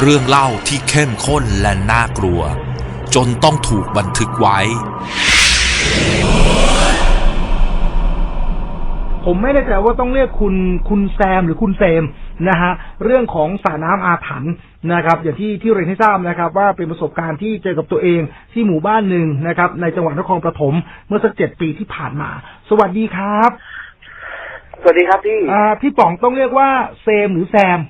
เรื่องเล่าที่เข้มข้นและน่ากลัว จนต้องถูกบันทึกไว้ ผมไม่แน่ใจว่าต้องเรียกคุณคุณแซมหรือคุณเซมนะฮะเรื่องของสระน้ำอาถรรพ์นะครับ อย่างที่ที่เรียนให้ทราบนะครับ ว่าเป็นประสบการณ์ที่เจอกับตัวเองที่หมู่บ้านหนึ่งนะครับ ในจังหวัดนครปฐมเมื่อสักเจ็ดปีที่ผ่านมา สวัสดีครับ สวัสดีครับพี่อ่าพี่ป๋องต้องเรียกว่าเซมหรือแซม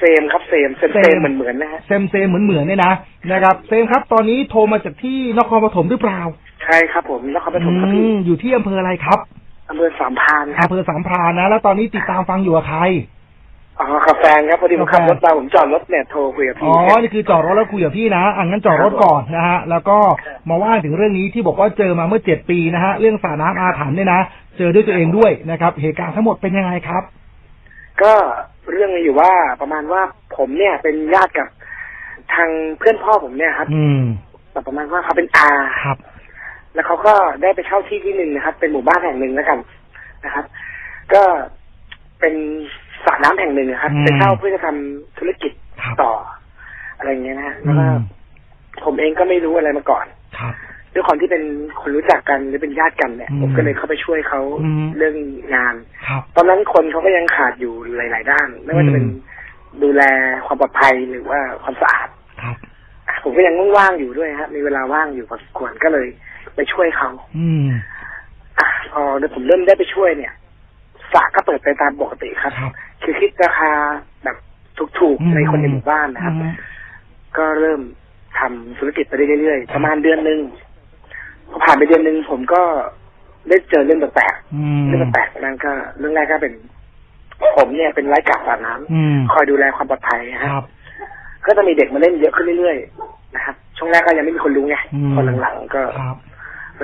เซมครับเซมเซมเซมเซมเหมือนเหมือนๆนะฮะเซมเซมเหมือนเหมือนๆเนี่ยนะนะครับเซมครับตอนนี้โทรมาจากที่นครปฐมหรือเปล่าใช่ครับผมนครปฐมครับอืพี่มอยู่ที่อำเภออะไรครับอำเภอสามพรานครับอำเภอสามพรานนะ แล้วตอนนี้ติดตามฟังอยู่กับใครอ๋อกับแฟนครับพอดีผมขับกับแฟนรถมาผมจอดรถเนี่ยโทรคุยกับอ๋พี่อนี่คือจอดรถแล้วคุยกับพี่นะอะงั้นจอดรถก่อนนะฮะแล้วก็มาว่าถึงเรื่องนี้ที่บอกว่าเจอมาเมื่อเจ็ดปีนะฮะเรื่องสาน้ำอาถรรพ์เนี่ยนะเจอด้วยตัวเองด้วยนะครับ เหตุการณ์ทั้งหมดเป็นยังไงครับ ก็ เรื่องมีอยู่ว่าประมาณว่าผมเนี่ยเป็นญาติกับทางเพื่อนพ่อผมเนี่ยครับ อืมแบบประมาณว่าเขาเป็นอาครับ แล้วเขาก็ได้ไปเช่าที่ที่หนึ่งนะครับ เป็นหมู่บ้านแห่งหนึ่งแล้วกันนะครับ ก็เป็นสระน้ำแห่งหนึ่งนะครับอืมไปเช่าเพื่อจะทำธุรกิจครับต่อ อะไรอย่างเงี้ยนะฮะอืแล้วก็มผมเองก็ไม่รู้อะไรมาก่อนครับ ด้วยความที่เป็นคนรู้จักกันหรือเป็นญาติกันเนี่ยอืมผมก็เลยเข้าไปช่วยเขาอืมเรื่องงานครับตอนนั้นคนเขาก็ยังขาดอยู่หลาย ๆ ด้าน ไม่ว่าจะเป็นอืมดูแลความปลอดภัยหรือว่าความสะอาดครับอะผมก็ยังว่างๆอยู่ด้วยครับมีเวลาว่างอยู่พอสมควรก็เลยไปช่วยเขาอืมอะพอผมเริ่มได้ไปช่วยเนี่ยสระก็เปิดไปตามปกติครับครับคือคิดราคาแบบถูกอืมๆในคนในหมู่บ้านนะครับอืมก็เริ่มทำธุรกิจไปได้เรื่อยๆ ประมาณเดือนหนึ่ง พอผ่านไปเดือนหนึ่งผมก็ได้เจอเรื่องแปลกอืมๆเรื่องแปลกๆนั้นก็เรื่องแรกก็เป็น ผมเนี่ยเป็นไร้กาดสาน้ำอืมคอยดูแลความปลอดภัยคฮะรับ ก็จะมีเด็กมาเล่นเยอะขึ้นเรื่อยๆนะครับ ช่วงแรกก็ยังไม่มีคนรู้ไงอืมคนหลังๆก็ครับ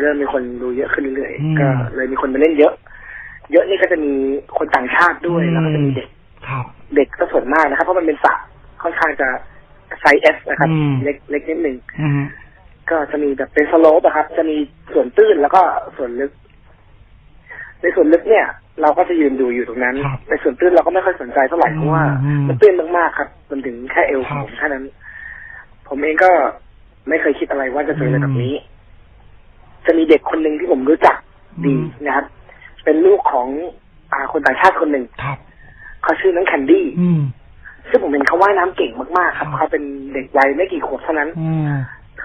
เริ่มมีคนดูเยอะขึ้นเรื่อยอืมๆก็เลยมีคนมาเล่นเยอะ เยอะนี่ก็จะมีคนต่างชาติด้วยอืมแล้วก็จะมีเด็กครับเด็กก็ส่วนมากนะครับ เพราะมันเป็นสระค่อนข้างจะไซส์เอสนะครับอืมเล็กเล็กนิดหนึ่งอืม ก็จะมีแบบเป็นสโลปอะครับ จะมีส่วนตื้นแล้วก็ส่วนลึก ในส่วนลึกเนี่ย เราก็จะยืนดูอยู่ตรงนั้นครับในส่วนตื้นเราก็ไม่ค่อยสนใจเท่าไหร่เพราะว่าอืมมันตื้นมากๆครับจนถึงแค่เอวขครัองบผมแค่นั้น ผมเองก็ไม่เคยคิดอะไรว่าจะเจออะไรแบบนี้ จะมีเด็กคนหนึ่งที่ผมรู้จักดีอืมนะครับ เป็นลูกของอาคนต่างชาติคนหนึ่งครับเขาชื่อน้องแคนดี้อืมซึ่งผมเห็นเขาว่ายน้ำเก่งมากๆครับครับเขาเป็นเด็กวัยไม่กี่ขวบเท่านั้นอืม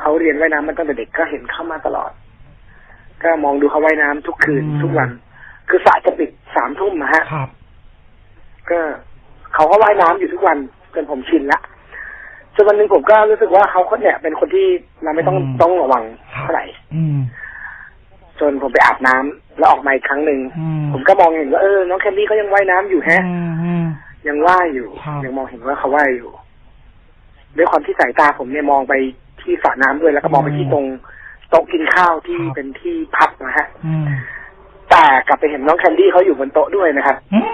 เขาเรียนว่ายน้ำมาตั้งแต่เด็กก็เห็นเข้ามาตลอด ก็มองดูเขาว่ายน้ำทุกคืนอืมทุกวัน คือสระจะปิดสามทุ่มนะฮะครับก็เขาก็ว่ายน้ำอยู่ทุกวันจนผมชินละจนวันหนึ่งผมก็รู้สึกว่าเขาคนเนี่ย เป็นคนที่เราไม่ต้องอืมต้องระวังครับเท่าไหร่อืมจนผมไปอาบน้ำแล้วออกมาอีกครั้งหนึ่งอืมผมก็มองเห็นว่าเออน้องแคนดี้เขายังว่ายน้ำอยู่แฮะอืมอืมยังว่ายอยู่ครับยังมองเห็นว่าเขาว่ายอยู่ด้วยความที่สายตาผมเนี่ยมองไป ที่สระน้ำด้วย แล้วก็มองไปที่ตรงโต๊ะกินข้าวที่ครับเป็นที่พักนะฮะอืมแต่กลับไปเห็นน้องแคนดี้เขาอยู่บนโต๊ะด้วยนะครับอืม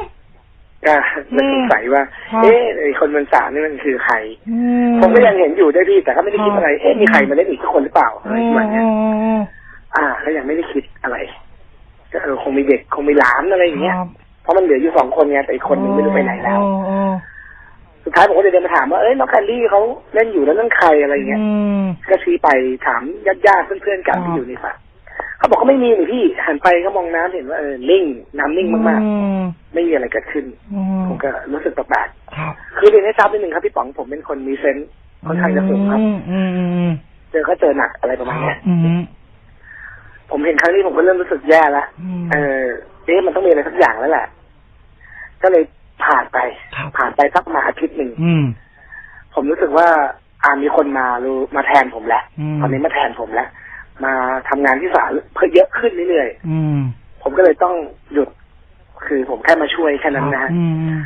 ก็เลยสงสัยว่าครับเอ๊ะไอ้คนบนสระนี่มันคือใครอืผมก็ยังเห็นอยู่ด้วยพี่แต่ก็ไม่ได้คิดอะไรครับเอ๊ะมีใครมาเล่นอีกสักคนหรือเปล่าอะไรอืประมมาณเนี้ยอืมอ่าก็ยังไม่ได้คิดอะไรก็เออคงมีเด็กคงมีหลานอะไรอย่างเงี้ยครับเพราะมันเหลืออยู่สองคนไงแต่อีกคนนึงไม่รู้ไปไหนแล้วอ๋ออ๋อสุด ท้ายผมก็เลยเดินมาถามว่าเอ้ยน้องแคนดี้เขาเล่นอยู่แล้วนั่นใครอะไรเงี้ยอืมก็ชี้ไปถามญาติญาติๆเพื่อนๆกันครับที่อยู่ในสระเขาบอกเขาไม่มีนี่พี่หันไปก็มองน้ำเห็นว่าเออนิ่งน้ำนิ่งมากอืมๆไม่มีอะไรเกิดขึ้นอืมผมก็รู้สึกแปลกครับๆคือเรียนให้ทราบนิดนึงครับพี่ป๋องผมเป็นคนมีเซนส์ค่อนข้างจะสูงครับอืมอืมอืมเจอก็เจอหนักอะไรประมาณเนี้ยอืมผมเห็นครั้งนี้ผมก็เริ่มรู้สึกแย่แล้วอืมเออเอ๊ะมันต้องมีอะไรสักอย่างแล้วแหละ ก็เลย ผ่านไปครับผ่านไปสักประมาณอาทิตย์หนึ่งอืมผมรู้สึกว่าอ่ามีคนมารู้มาแทนผมแล้วอืมตอนนี้มาแทนผมแล้วมาทำงานที่ศาลเพิ่มเยอะขึ้นเรื่อยอืมๆผมก็เลยต้องหยุด คือผมแค่มาช่วยแค่นั้นนะฮะอืม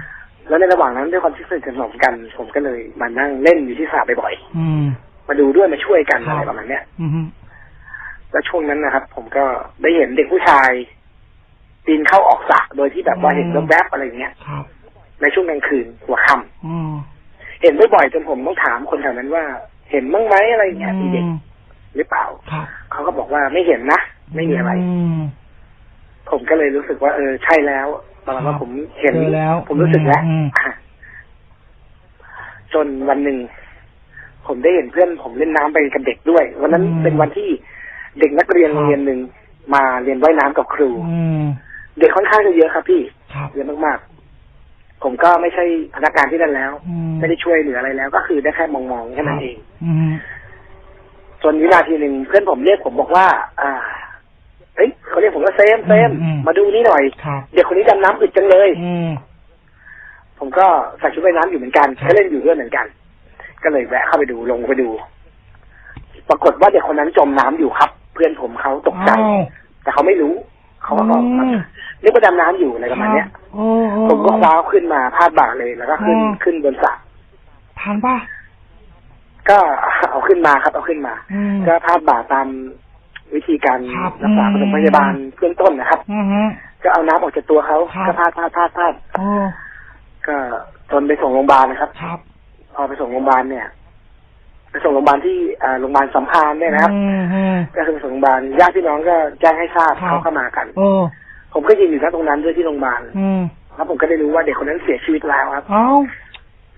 แล้วในระหว่างนั้นด้วยความที่สนิทสนมกัน ผมก็เลยมานั่งเล่นอยู่ที่สระบ่อยอืมๆมาดูด้วยมาช่วยกันครับอะไรประมาณเนี้ยอืมแล้วช่วงนั้นนะครับ ผมก็ได้เห็นเด็กผู้ชายปีนเข้าออกสระโดยที่แบบว่าเห็นแวบๆอะไรเงี้ยครับ ในช่วงกลางคืนหัวค่ำอืมเห็นบ่อยๆจนผมต้องถามคนแถวนั้นว่า เห็นบ้างไหมอะไรเงี้ยมีเด็กหรือเปล่าครับเขาก็บอกว่าไม่เห็นนะไม่มีอะไรมผมก็เลยรู้สึกว่าเออใช่แล้วประมาณว่าผมเห็นเจอแล้ว ผมรู้สึกแล้วอืมอะจนวันหนึ่งผมได้เห็นเพื่อน ผมเล่นน้ำไปกับเด็กด้วย วันนั้นอืมเป็นวันที่เด็กนักเรียนครับโรงเรียนหนึ่งมาเรียนว่ายน้ำกับครูอืมเด็กค่อนข้างจะเยอะครับพี่ครับเยอะมากๆ ผมก็ไม่ใช่พนักงานที่นั่นแล้วอืมไม่ได้ช่วยเหลืออะไรแล้ว ก็คือได้แค่มองๆแค่นั้นเองอืมจนวินาทีหนึ่งเพื่อนผมเรียกผมบอกว่า อ่าเอ้ยเขาเรียกผมว่าเซมเซมอืมมาดูนี่หน่อยครับเด็กคนนี้ดำน้ำอึดจังเลยอืมผมก็ใส่ชุดว่ายน้ำอยู่เหมือนกันครับก็เล่นอยู่ด้วยเหมือนกัน ก็เลยแวะเข้าไปดูลงไปดู ปรากฏว่าเด็กคนนั้นจมน้ำอยู่ครับ เพื่อนผมเขาตกใจอ้าวแต่เขาไม่รู้ เขาก็บอกอืมนึกว่าดำน้ำอยู่อะไรประมาณเนี้ยโอ้โอ้ผมก็คว้าขึ้นมาพาดบ่าเลยแล้วก็ขึ้นอืมขึ้นบนสระทานป่ะก็เอาขึ้นมาครับ เอาขึ้นมาอืมก็พาดบ่าตามวิธีการครับรักษาปฐมพยาบาลเบื้องต้นนะครับอือฮึก็เอาน้ำออกจากตัวเขาครับก็พาดพาดพาดพาดโอ้ก็จนไปส่งโรงพยาบาลนะครับครับ พอไปส่งโรงพยาบาลเนี่ย ไปส่งโรงพยาบาลที่อ่าโรงพยาบาลสัมพันธ์เนี่ยนะครับอืมอืมก็คือไปส่งโรงพยาบาลญาติพี่น้องก็แจ้งให้ทราบครับเขาเข้ามากันโอ้ผมก็ยืนอยู่ที่ตรงนั้นด้วยที่โรงพยาบาลอืมแล้วผมก็ได้รู้ว่าเด็กคนนั้นเสียชีวิตแล้วครับเอ้า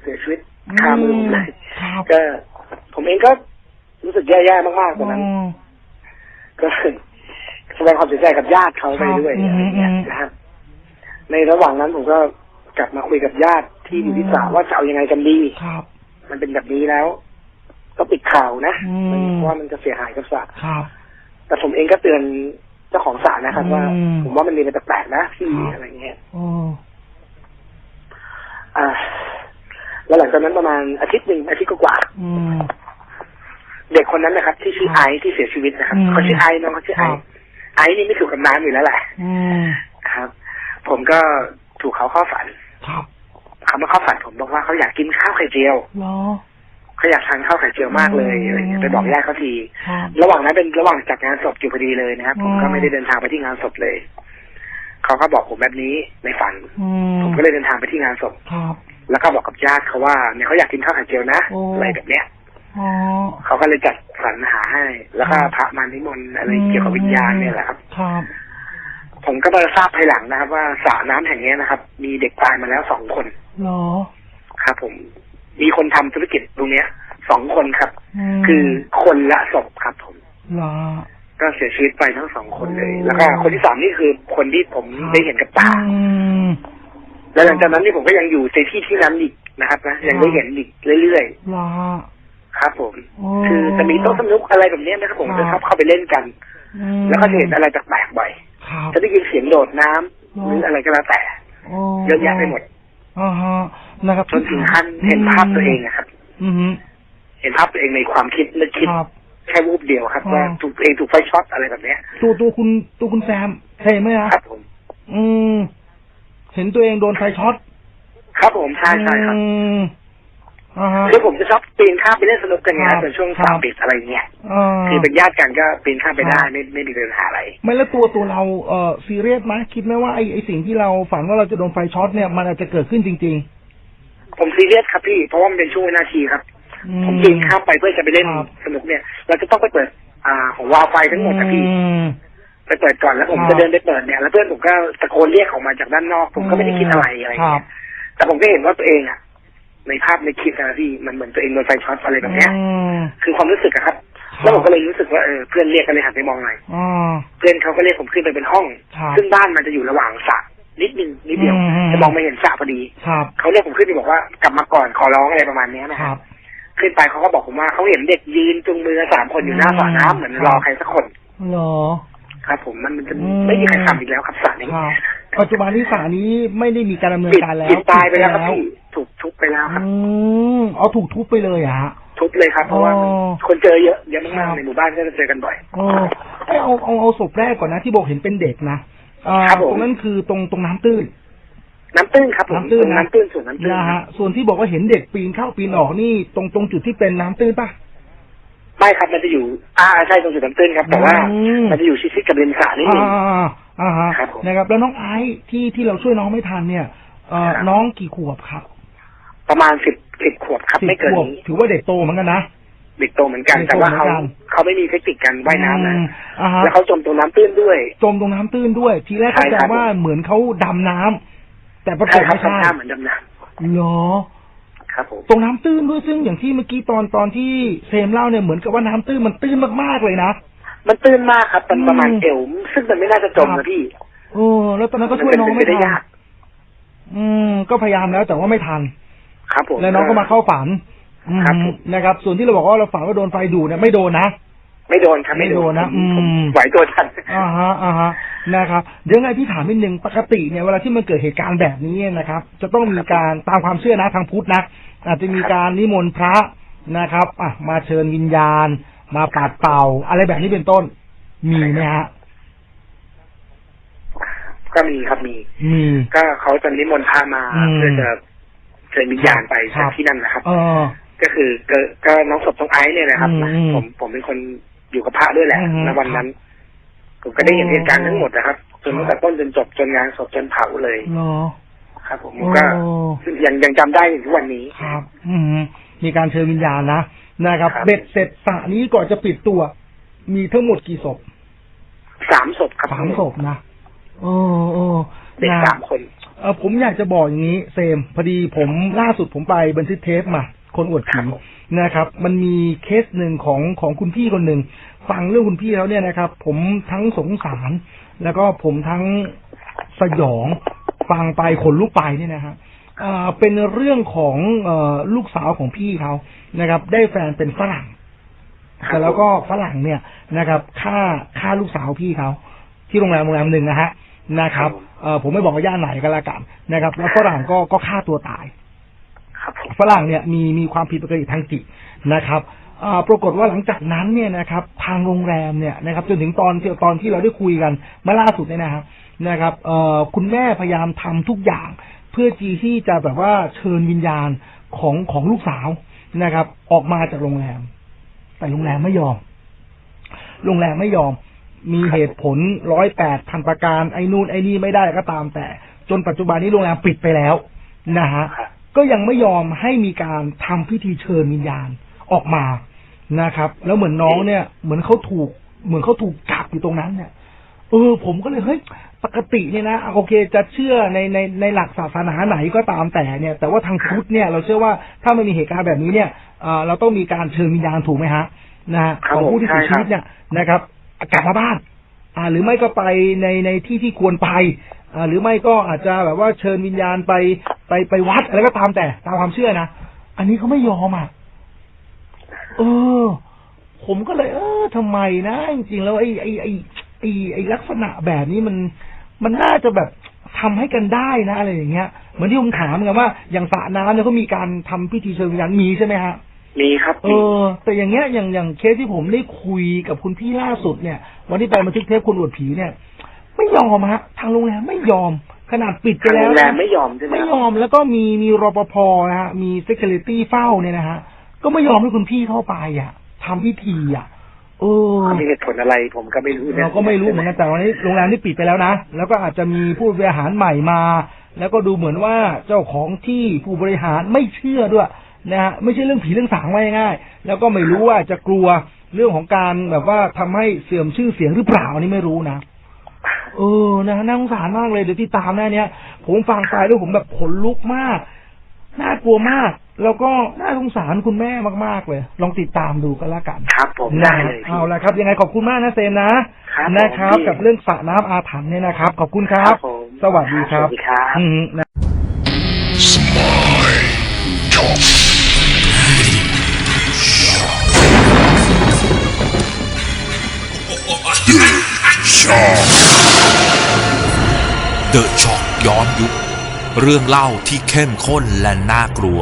เสียชีวิตคามือผมเลยครับก็ ผมเองก็รู้สึกแย่ๆมากๆตอนนั้นอืมก็แสดงความเสียใจกับญาติเขาไปด้วยครับอะไรอย่างเงี้ยอืมนะครับ ในระหว่างนั้นผมก็กลับมาคุยกับญาติที่อยู่ที่อืมสระว่าจะเอายังไงกันดีครับมันเป็นแบบนี้แล้ว ก็ปิดข่าวนะอืมเพราะว่ามันจะเสียหายกับสระครับแต่ผมเองก็เตือนเจ้าของสระนะครับ ว่าอืมผมว่ามันมีอะไรแปลกๆนะพี่ครับอะไรเงี้ยโอ้อ่า แล้วหลังจากนั้นประมาณอาทิตย์หนึ่งอาทิตย์กว่าอืมๆเด็กคนนั้นนะครับ ที่ชื่อคไอรับซ์ที่เสียชีวิตนะครับอืมเขาชื่อไอซ์น้องเขาชื่อไอครับซ์ไอซ์นี่ไม่ถูกกับน้ำอยู่แล้วแหละอืมครับ ผมก็ถูกเขาเข้าฝันครับเขามาเข้าฝันผมบอกว่าเขาอยากกินข้าวไข่เจียว เหรอเขาอยากทานข้าวไข่เจียวมากเลยอืมอะไรเงี้ยไปบอกญาติเขาทีครับระหว่างนั้นเป็นระหว่างจัดงานศพอยู่พอดีเลยนะครับ ผมก็อืมไม่ได้เดินทางไปที่งานศพเลย เขาก็บอกผมแบบนี้ในฝันอืมผมก็เลยเดินทางไปที่งานศพครับแล้วก็บอกกับญาติเขาว่าเนี่ยเขาอยากกินข้าวไข่เจียวนะโอ้อะไรแบบเนี้ยอ๋อเขาก็เลยจัดสรรหาให้ แล้วก็ครับพระมานิมนต์อะไรเกี่ยวกับวิญญาณเนี่ยแหละครับครับผมก็มาทราบภายหลังนะครับ ว่าสระน้ำแห่งเนี้ยนะครับ มีเด็กตายมาแล้วสองคนเหรอครับผม มีคนทำธุรกิจตรงเนี้ยสองคนครับมคือคนละศพครับผมเหรอก็เสียชีวิตไปทั้งสองคนเลยโอ้แล้วก็คนที่สามนี่คือคนที่ผมได้เห็นกับตาอืมแล้วหลังจากนั้นนี่ผมก็ยังอยู่ในที่ที่นั้นอีกนะครับนะยังได้เห็นอีกเรื่อยเหรอๆครับผมโอ้คือจะมีโต๊ะสนุกอะไรแบบเนี้ยนะครับผมครับจะชอบเข้าไปเล่นกันอืมแล้วก็จะเห็นอะไรแปลกๆบ่อยครับจะได้ยินเสียงโดดน้ำอ๋อหรืออะไรก็แล้วแต่โอ้เยอะแยะไปหมดอ่าฮะ นะครับจนถึงขั้นเห็นภาพตัวเองนะครับ อือฮึเห็นภาพตัวเองในความคิดนึกคิดครับแค่วูบเดียวครับอ๋อว่าถูกตัวเองถูกไฟช็อตอะไรแบบเนี้ย ตัวตัวคุณตัวคุณแซมเห็นไหมฮะครับผมอืมเห็นตัวเองโดนไฟช็อตครับผมใช่ใช่ครับอืมอ่าฮะคือผมจะชอบปีนข้ามไปเล่นสนุกกันไงครับในช่วงครัสาบมปิดอะไรเงี้ยอ่าคือเป็นญาติกันก็ปีนข้ามไปได้ครับไม่ไม่มีปัญหาอะไร ไม่แล้วตัวตัวเราเอ่อซีเรียสไหมคิดไหมว่าไอ้ไอ้สิ่งที่เราฝันว่าเราจะโดนไฟช็อตเนี่ยมันอาจจะเกิดขึ้นจริง ผมซีเรียสครับพี่ เพราะว่ามันเป็นช่วงวินาทีครับๆอืผมปีนข้ามไปเพื่อจะไปเล่นครับสนุกเนี่ย เราจะต้องไปเปิด อ่าของวาล์วไฟทั้งหมดครับพี่อืมไปเปิดก่อนแล้วผมครับจะเดินไปเปิดเนี่ย แล้วเพื่อนผมก็ตะโกนเรียกออกมาจากด้านนอก ผมก็ไม่ได้คิดอะไรอะไรครัเงี้บยแต่ผมก็เห็นว่าตัวเองอะในภาพในคลิปนะพี่มันเหมือนตัวเองโดนไฟช็อตอะไรแบบเนี้ยอืมคือความรู้สึกอะครับครับแล้วผมก็เลยรู้สึกว่าเออเพื่อนเรียกกันเลยหันไปมองหน่อยอ่าเพื่อนเขาก็เรียกผมขึ้นไปเป็นห้องครับซึ่งบ้านมันจะอยู่ระหว่างสระ นิดนึงนิดเดียว อืม จะมองไม่เห็นสระพอดี ครับเขาเรียกผมขึ้นไปบอกว่ากลับมาก่อนขอร้องอะไรประมาณเนี้ยนะคครัรับบขึ้นไปเขาก็บอกผมว่าเขาเห็นเด็กยืนจุงมือสามคนอยู่หน้าสระน้ำเหมือนครับรอใครสักคน เหรอ ครับ ผมมันมันจะอืม ไม่มีใครทำอีกแล้วครับสระนี้ครับ ปัจจุบันที่สานี้ไม่ได้มีการดำเนินปิดการแล้วปิดตายไปแล้วครับปิดพี่ถูกทุบไปแล้วครับ อืมเอาถูกทุบไปเลยอะฮะ ทุบเลยครับ เพราะว่าอ๋อ คนเจอเยอะเยอะครัมากบๆในหมู่บ้านก็จะเจอกันบ่อย โอ้เอ้ยเอาเอาเอาศพแรกก่อนนะที่บอกเห็นเป็นเด็กนะอ่า ครับผมตรงนั้นคือตรงตรงน้ำตื้น น้ำตื้นครับผมน้ำตื้นนะน้ำตื้นส่วนน้ำตื้นนะฮะส่วนที่บอกว่าเห็นเด็กปีนเข้าปีนออกนี่ตรงตรงจุดที่เป็นน้ำตื้นปะไม่ครับมันจะอยู่ อ่าใช่ตรงจุดน้ำตื้นครับ แต่ว่าอืมมันจะอยู่ชิดๆกับริมสระนิดนึงอ่าอ่าฮะครับผมนะครับ แล้วน้องไอซ์ที่ที่เราช่วยน้องไม่ทันเนี่ยเอ่อครับน้องกี่ขวบครับประมาณสิบสิบขวบครับสิบไม่เกินขวบนี้ถือว่าเด็กโตเหมือนกันนะ เด็กโตเหมือนกันเด็กโตแต่ว่าเขาเหมือนกันเขาไม่มีเทคนิคการว่ายน้ำนะอืมอ่าฮะแล้วเขาจมตรงน้ำตื้นด้วย จมตรงน้ำตื้นด้วย ทีแรกใช่เข้าใจครับว่าเหมือนเขาดำน้ำแต่ปรากใช่ฏครับไม่ใช่ทำท่าเหมือนดำน้เหรอำครับผมตรงน้ำตื้นด้วยซึ่งอย่างที่เมื่อกี้ตอนตอนที่เซมเล่าเนี่ยเหมือนกับว่าน้ำตื้นมันตื้นมากๆเลยนะมันตื้นมากครับมันประมาณอืมเอวซึ่งมันไม่น่าจะจมครันะบพี่โอ้แล้วตอนนั้นก็ช่วยน้องเป็ไม่ปได้ทันยากอืม ก็พยายามแล้วแต่ว่าไม่ทัน ครับผมแล้วน้องก็มาเข้าฝันอืม ครับผมนะครับ ส่วนที่เราบอกว่าเราฝันว่าโดนไฟดูดเนี่ยไม่โดนนะไม่โดนครับไม่โดนนะผมอืมผมไหวตัวทันอ่าฮะอ่าฮะนะครับเดี๋ยวไงพี่ถามนิดนึงปกติเนี่ยเวลาที่มันเกิดเหตุการณ์แบบนี้นะครับ จะต้องมีการตามความเชื่อนะทางพุทธนะอาจจะมีการนิมนต์พระนะครับอะมาเชิญวิญญาณ มาปัดเป่า อะไรแบบนี้เป็นต้น มีไหมฮะก็มีครับมีมีก็เขาจะนิมนต์พามาอืมเพื่อจะเชิญวิญญาณไปครัจากบที่นั่นนะครับเออ ก็คือก็ก็น้องศพน้องไอซ์เนี่ยนะครับอืมอืมผมผมเป็นคนอยู่กับพระด้วยแหละอืม ในวันนั้น ผมก็ได้เห็นอ๋อเหตุการณ์ทั้งหมดนะครับจนตั้งแต่ต้นจนจบจนงานศพจนเผาเลยเนาะครับ ผมโอ้ก็ยังยังจำได้ถึงทุกวันนี้ ครับ อืมมีการเชิญวิญญาณนะนะครับครับ เบ็ดเสร็จสระนี้ก่อนจะปิดตัว มีทั้งหมดกี่ศพสามศพครับสามศพนะโอ้โอ้เด็กนะ สามคน เออผมอยากจะบอกอย่างนี้เซมพอดีผมล่าสุดผมไปบันทึกเทปมา คนอวดครัผีบผมนะครับ มันมีเคสหนึ่งของของคุณพี่คนหนึ่งฟังเรื่องคุณพี่แล้วเนี่ยนะครับ ผมทั้งสงสาร แล้วก็ผมทั้งสยองฟังไปขนลุกไปเนี่ยนะครับอ่าเป็นเรื่องของเอ่อลูกสาวของพี่เขานะครับ ได้แฟนเป็นฝรั่งแต่แล้วก็ฝรั่งเนี่ยนะครับฆ่าฆ่าลูกสาวพี่เขาที่โรงแรมโรงแรมหนึ่งนะฮะนะครับเอ่อผมไม่บอกว่าย่านไหนก็แล้วกันนะครับ แล้วฝรั่งก็ก็ฆ่าตัวตายครับผม ฝรั่งเนี่ยมีมีความผิดปกติทางจิตนะครับปรากฏว่าหลังจากนั้นเนี่ยนะครับทางโรงแรมเนี่ยนะครับจนถึงตอนที่ตอนที่เราได้คุยกันเมื่อล่าสุดเนี่ยนะครับนะครับคุณแม่พยายามทำทุกอย่าง เพื่อจีที่จะแบบว่าเชิญวิญญาณของของลูกสาวนะครับ ออกมาจากโรงแรม แต่โรงแรมไม่ยอม โรงแรมไม่ยอม มีเหตุผลร้อยแปดพันประการไอ้นู่นไอ้นี่ไม่ได้ก็ตามแต่ จนปัจจุบันนี้โรงแรมปิดไปแล้วนะฮะ ก็ยังไม่ยอมให้มีการทำพิธีเชิญวิญญาณออกมานะครับ แล้วเหมือนน้องเนี่ย เหมือนเขาถูก เหมือนเขาถูกกักอยู่ตรงนั้นเนี่ยเออผมก็เลยเฮ้ยปกติเนี่ยนะโอเค จะเชื่อในในในหลักศาสนาไหนก็ตามแต่เนี่ย แต่ว่าทางพุทธเนี่ย เราเชื่อว่าถ้ามันมีเหตุการณ์แบบนี้เนี่ยเอ่อเราต้องมีการเชิญวิญญาณถูกไหมฮะนะฮะครับของผู้ที่เสียผมชีวิตเนี่ยนะครับกลับมาบ้าน อ่า หรือไม่ก็ไปในในที่ที่ควรไปอ่าหรือไม่ก็อาจจะแบบว่าเชิญวิญญาณไป ไปไปวัดอะไรก็ตามแต่ตามความเชื่อนะอันนี้เขาไม่ยอมอะเออ ผมก็เลย เออทำไมนะ จริงๆแล้วไอ้ไอ้ไอ้ไอ้ไอ้ลักษณะแบบนี้มันมันน่าจะแบบทำให้กันได้นะอะไรอย่างเงี้ยเหมือนที่ผมถามไงว่าอย่างสระน้ำเนี่ยเขามีการทำพิธีเชิญวิญญาณมีใช่ไหมฮะมีครับเออ แต่อย่างเงี้ยอย่างอย่างเคสที่ผมได้คุยกับคุณพี่ล่าสุดเนี่ย วันที่ไปบันทึกเทปคนอวดผีเนี่ย ไม่ยอมฮะ ทางโรงแรมไม่ยอม ขนาดปิดไปทางแล้โรวงแรมนะไม่ยอมใช่ไหมไม่ครับยอมแล้วก็มีมีรปภนะฮะมี security เฝ้าเนี่ยนะฮะก็ไม่ยอมให้คุณพี่เข้าไปอะทำพิธีอะเออ เขามีเหตุผลอะไรผมก็ไม่รู้นะเราก็ไม่รู้เหมือนกันแต่วันนี้โรงแรมที่ปิดไปแล้วนะ แล้วก็อาจจะมีผู้บริหารใหม่มา แล้วก็ดูเหมือนว่าเจ้าของที่ผู้บริหารไม่เชื่อด้วยนะฮะไม่ใช่เรื่องผีเรื่องสางไว้ง่ายๆแล้วก็ไม่รู้ว่าจะกลัวเรื่องของการแบบว่าทำให้เสื่อมชื่อเสียงหรือเปล่าอันนี่ไม่รู้นะ เออนะน่าสงสารมากเลยเดี๋ยวที่ตามหน้าเนี้ยผมฟังไปแล้วผมแบบขนลุกมาก น่ากลัวมาก แล้วก็น่าสงสารคุณแม่มากๆเลย ลองติดตามดูก็แล้วกันครับ ผมนะได้เลยพี่เอาละครับ ยังไงขอบคุณมากนะเซนนะครับนะครับผมกับเรื่องสระน้ำอาถรรพ์เนี่ยนะครับ ขอบคุณครัครับบผมสวัสดีครับสวัสดีครับอืมนะ เดอะช็อกย้อนยุค เรื่องเล่าที่เข้มข้นและน่ากลัว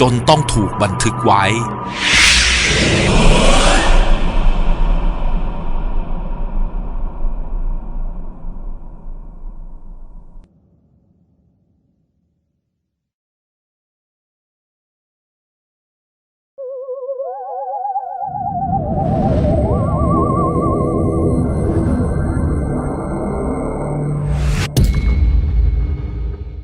จนต้องถูกบันทึกไว้